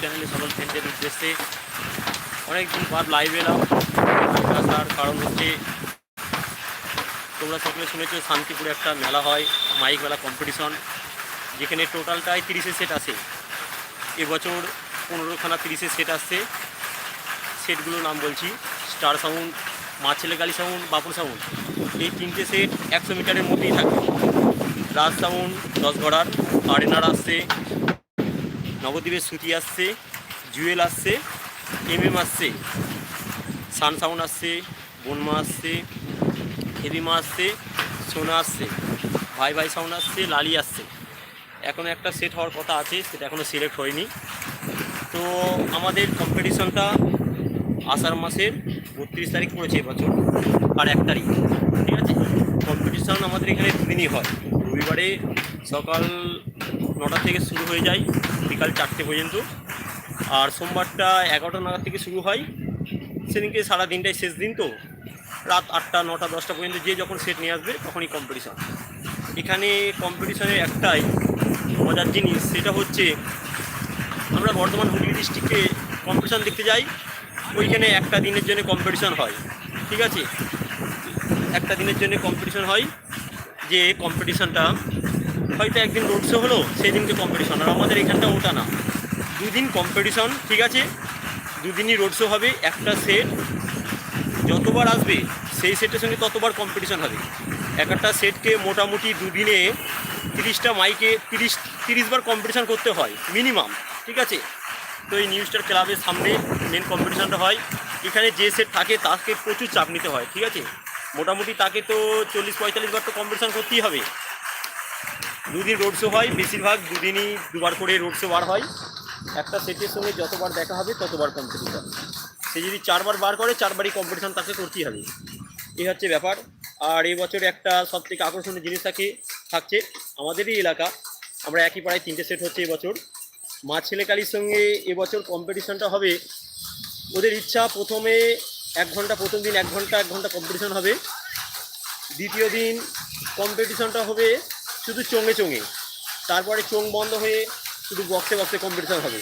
চ্যানেলে সকল ফ্রেন্ডের উদ্দেশ্যে অনেকদিন বাদ লাইভ এলাম। আসার কারণ হচ্ছে তোমরা সকলে শুনেছো, শান্তিপুরে একটা মেলা হয় মাইক মেলা কম্পিটিশন যেখানে টোটালটাই তিরিশে সেট আছে। এবছর পনেরোখানা তিরিশে সেট আসছে। সেটগুলোর নাম বলছি স্টার সাউন্ড মা কালী সাউন্ড বাপুর সাউন্ড এই তিনটে সেট একশো মিটারের মধ্যেই থাকে। রাজ সাউন্ড দশ গড়ার আরেনার আসছে। নবদ্বীপের সুতি আসছে, জুয়েল আসছে এম এম আসছে, সান সাউন্ড আসছে, বনমা আসছে হেভিমা আসছে, সোনা আসছে, ভাই ভাই সাউন্ড আসছে, লালি আসছে। এখনও একটা সেট হওয়ার কথা আছে, সেটা এখনও সিলেক্ট হয়নি। তো আমাদের কম্পিটিশনটা আষাঢ় মাসের বত্রিশ তারিখ পড়েছে এবছর আর এক তারিখ। ঠিক আছে? কম্পিটিশন আমাদের এখানে দুদিনই হয়। রবিবারে সকাল নটা থেকে শুরু হয়ে যায় বিকাল চারটে পর্যন্ত। আর সোমবারটা এগারোটা নাগাদ থেকে শুরু হয়। সেদিনকে সারা দিনটাই শেষ দিন তো। রাত আটটা, নটা, দশটা পর্যন্ত যে যখন সেট নিয়ে আসবে, তখনই কম্পিটিশান এখানে কম্পিটিশনের একটাই মজার জিনিস, সেটা হচ্ছে আমরা বর্ধমান হুগলি ডিস্ট্রিক্টে কম্পিটিশান দেখতে যাই। ওইখানে একটা দিনের জন্য কম্পিটিশান হয়। ঠিক আছে? একটা দিনের জন্য কম্পিটিশান হয় যে কম্পিটিশনটা হয়তো একদিন রোড শো হলো সেই দিনকে কম্পিটিশন আর আমাদের এখানটা ওটা না। দুদিন কম্পিটিশন ঠিক আছে? দুদিনই রোড শো হবে, একটা সেট যতবার আসবে, সেই সেটের সঙ্গে ততবার কম্পিটিশন হবে। এক একটা সেটকে মোটামুটি দুদিনে তিরিশটা মাইকে তিরিশ তিরিশ বার কম্পিটিশন করতে হয় মিনিমাম ঠিক আছে? তো এই নিউ স্টার ক্লাবের সামনে মেন কম্পিটিশনটা হয়। এখানে যে সেট থাকে, তাকে প্রচুর চাপ নিতে হয়, ঠিক আছে? মোটামুটি তাকে তো চল্লিশ পঁয়তাল্লিশ বার তো কম্পিটিশন করতেই হবে। দুদিন রোড শো হয়, বেশিরভাগ দুদিনই দুবার করে রোড শো বার হয়। একটা সেটের সঙ্গে যতবার দেখা হবে, ততবার কম্পিটিশন সে যদি চারবার বার করে, চারবারই কম্পিটিশন তাকে করতেই হবে। এই হচ্ছে ব্যাপার। আর এই বছর একটা সব থেকে আকর্ষণীয় জিনিস থাকে, থাকছে আমাদেরই এলাকা। আমরা একই পাড়ায় তিনটে সেট হচ্ছে এবছর। মা ছেলে কালীর সঙ্গে এবছর কম্পিটিশনটা হবে। ওদের ইচ্ছা প্রথমে এক ঘণ্টা, প্রথম দিন এক ঘণ্টা এক ঘণ্টা কম্পিটিশন হবে। দ্বিতীয় দিন কম্পিটিশনটা হবে শুধু চোঙে চোঙে। তারপরে চোং বন্ধ হয়ে শুধু বক্সে বক্সে কম্পিটিশান হবে।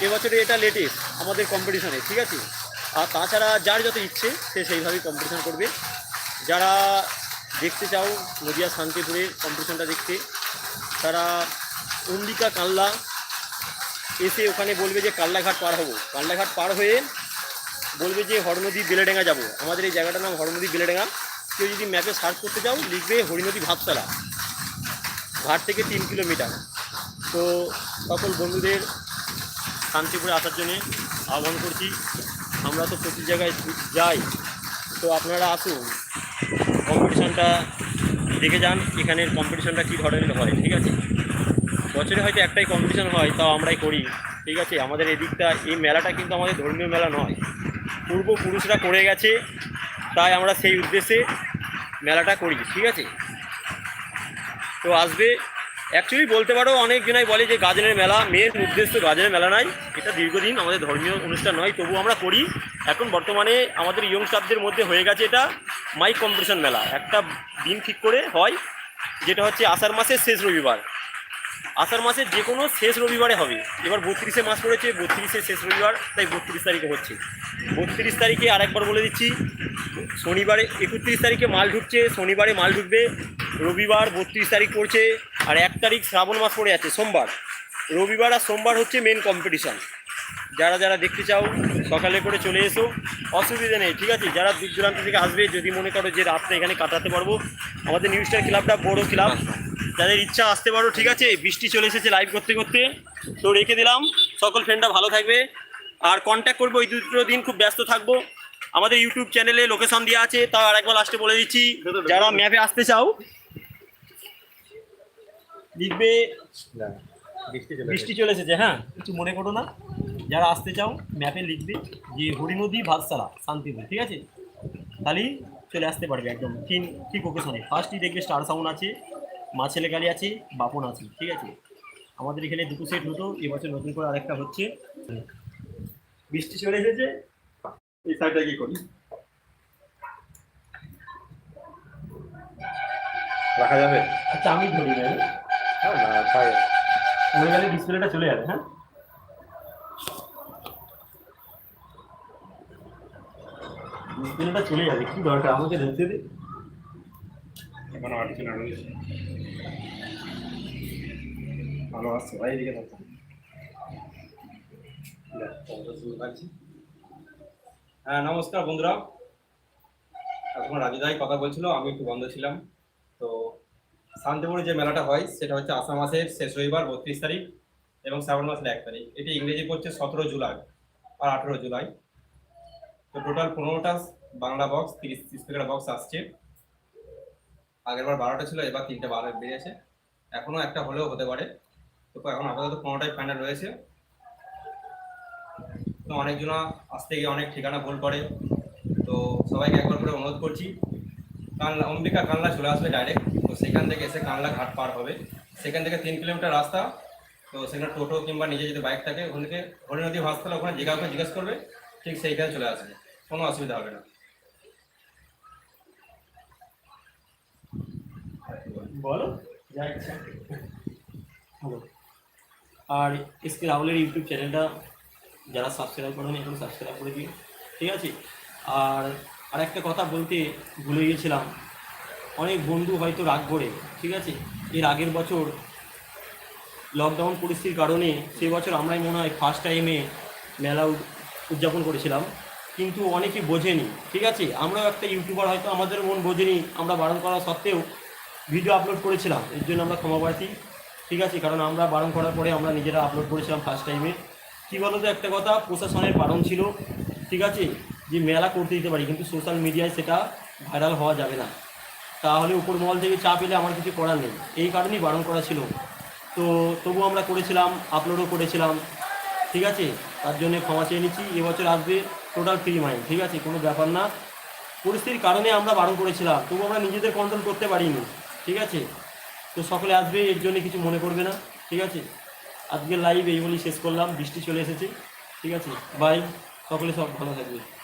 এবছরে এটা লেটেস্ট আমাদের কম্পিটিশানে ঠিক আছে? আর তাছাড়া যার যত ইচ্ছে, সে সেইভাবেই কম্পিটিশান করবে। যারা দেখতে চাও নদিয়া শান্তিপুরে কম্পিটিশনটা দেখতে, তারা অন্দিকা কাল্লা এসে ওখানে বলবে যে কাল্লাঘাট পার হব। কাল্লাঘাট পার হয়ে বলবে যে হরনদী বেলেডেঙ্গা যাব। আমাদের এই জায়গাটার নাম হরনদী বেলেডেঙ্গা। কেউ যদি ম্যাপে সার্চ করতে চাও, লিখবে হরিনদী ভাততলা ঘাট থেকে তিন কিলোমিটার। তো সকল বন্ধুদের শান্তিপুরে আসার জন্যে আহ্বান করছি। আমরা তো প্রতি জায়গায় যাই। তো আপনারা আসুন। কম্পিটিশানটা দেখে যান, এখানের কম্পিটিশানটা কী ধরনের হয়, ঠিক আছে? বছরে হয়তো একটাই কম্পিটিশান হয়, তাও আমরাই করি, ঠিক আছে? আমাদের এদিকটা, এই মেলাটা কিন্তু আমাদের ধর্মীয় মেলা নয়। পূর্বপুরুষরা করে গেছে, তাই আমরা সেই উদ্দেশ্যে মেলাটা করি, ঠিক আছে? তো আসবে। অ্যাকচুয়ালি বলতে পারো অনেক জনাই বলে যে গাজনের মেলা মেন উদ্দেশ্য গাজনের মেলা নয়, এটা দীর্ঘদিন আমাদের ধর্মীয় অনুষ্ঠান নয় তবু আমরা করি। এখন বর্তমানে আমাদের ইয়ং স্টাফদের মধ্যে হয়ে গেছে এটা মাইক কম্পিটিশন মেলা। একটা দিন ঠিক করে হয়, যেটা হচ্ছে আষাঢ় মাসের শেষ রবিবার। আষাঢ় মাসের যে কোনো শেষ রবিবারে হবে। এবার বত্রিশে মাস পড়েছে, বত্রিশে শেষ রবিবার, তাই বত্রিশ তারিখে হচ্ছে। বত্রিশ তারিখে আরেকবার বলে দিচ্ছি, শনিবারে একত্রিশ তারিখে মাল ঢুকছে, শনিবারে মাল ঢুকবে, রবিবার বত্রিশ তারিখ পড়ছে, আর এক তারিখ শ্রাবণ মাস পড়ে আছে, সোমবার। রবিবার আর সোমবার হচ্ছে মেন কম্পিটিশান যারা যারা দেখতে চাও, সকালে করে চলে এসো, অসুবিধা নেই, ঠিক আছে? যারা দূর দূরান্ত থেকে আসবে, যদি মনে করো যে রাতটা এখানে কাটাতে পারব, আমাদের নিউ স্টার ক্লাবটা বড় ক্লাব যাদের ইচ্ছা আসতে পারো, ঠিক আছে? বৃষ্টি চলে এসেছে লাইভ করতে করতে। তো রেখে দিলাম। সকল ফ্রেন্ডরা ভালো থাকবে। আর কন্ট্যাক্ট করব এই দুটো দিন, খুব ব্যস্ত থাকব। আমাদের ইউটিউব চ্যানেলে লোকেশন দেওয়া আছে, তাও আর একবার লাস্টে বলে দিচ্ছি। যারা ম্যাপে আসতে চাও, লিখবে, বৃষ্টি চলে এসেছে হ্যাঁ? কিছু মনে করো না। যারা আসতে চাও ম্যাপে লিখবে যে হরিনদী ভাতসালা শান্তিপুর, ঠিক আছে? তাহলেই চলে আসতে পারবে একদম। ঠিক ঠিক ওকেশনে ফার্স্টই দেখবে স্টার সাউন্ড আছে। মা ছেলে গালি আছে বাপন আছে ঠিক আছে? আমাদের এখানে দুটো সেট হতো এবছর নতুন করে আরেকটা হচ্ছে। বৃষ্টি চলে এসেছে এই সাইডটা কি করি। রাখা যাবে? আচ্ছা আমি ধরি হ্যাঁ, না হ্যাঁ গেলে ডিসপ্লেটা চলে যাবে হ্যাঁ? ডিসপ্লেটা চলে যাবে কি দরকার? আমাকে দেখতে দিই এখন কিছু রয়েছে। ভালো আসছে ভাই এদিকে হ্যাঁ নমস্কার বন্ধুরা। এখন রাজুদাই কথা বলছিল, আমি একটু বন্ধ ছিলাম। তো শান্তিপুরে যে মেলাটা হয়, সেটা হচ্ছে আসাম মাসের শেষ রবিবার, বত্রিশ তারিখ এবং শ্রাবণ মাসের এক তারিখ। এটি ইংরেজি পড়ছে সতেরো জুলাই আর আঠেরো জুলাই। তো টোটাল পনেরোটা বাংলা বক্স তিরিশ স্পিকার বক্স আসছে। আগেরবার বারোটা ছিল, এবার তিনটে বারো বেরিয়েছে। এখনও একটা হলেও হতে পারে। তো এখন আপাতত পনেরোটাই ফাইনাল রয়েছে। তো অনেকজন আসতে গিয়ে অনেক ঠিকানা ভুল করে। তো সবাইকে একবার করে অনুরোধ করছি কানলা অম্বিকা কানলা চলে আসবে ডাইরেক্ট তো সেখান থেকে এসে কানলা ঘাট পার হবে। সেখান থেকে তিন কিলোমিটার রাস্তা। তো সেখানে টোটো কিংবা নিজে যদি বাইক থাকে, ওখান থেকে হরি নদী হাসপাতাল ওখানে যে কাউকে জিজ্ঞেস করবে, ঠিক সেইখানে চলে আসবে। কোনো অসুবিধা হবে না। বলো, যা ইচ্ছা। আর এসকে রাহুলের ইউটিউব চ্যানেলটা যারা সাবস্ক্রাইব করেনি, এখন সাবস্ক্রাইব করে দিও। ঠিক আছে? আর আর একটা কথা বলতে ভুলে গিয়েছিলাম অনেক বন্ধু হয়তো রাগ করে, ঠিক আছে? এর আগের বছর লকডাউন পরিস্থিতির কারণে সে বছর আমরাই মনে হয় ফার্স্ট টাইমে মেলা উদযাপন করেছিলাম। কিন্তু অনেকে বোঝেনি, ঠিক আছে? আমরাও একটা ইউটিউবার হয়তো আমাদের মন বোঝেনি, আমরা বারণ করা সত্ত্বেও ভিডিও আপলোড করেছিলাম, এর জন্য আমরা ক্ষমা প্রার্থী। ঠিক আছে, কারণ আমরা বারণ করার পরে আমরা নিজেরা আপলোড করেছিলাম ফার্স্ট টাইমে কী বলতো, একটা কথা, প্রশাসনের বারণ ছিল, ঠিক আছে, যে মেলা করতে দিতে পারি, কিন্তু সোশ্যাল মিডিয়ায় সেটা ভাইরাল হওয়া যাবে না। তাহলে উপর মহল থেকে চাপ এলে আমার কিছু করার নেই। এই কারণেই বারণ করা ছিল। তো তবু আমরা করেছিলাম আপলোডও করেছিলাম, ঠিক আছে, তার জন্য ক্ষমা চেয়ে নিচ্ছি, এবছর আসবে টোটাল ফ্রি মাইন্ড ঠিক আছে, কোনো ব্যাপার না। পরিস্থিতির কারণে আমরা বারণ করেছিলাম, তবু আমরা নিজেদের কন্ট্রোল করতে পারিনি। ঠিক আছে? তো সকলে আসবে, এর জন্য কিছু মনে করবে না, ঠিক আছে? আজকের লাইভ এই বলেই শেষ করলাম, বৃষ্টি চলে এসেছে, ঠিক আছে? বাই সকলে সব ভালো থাকবে।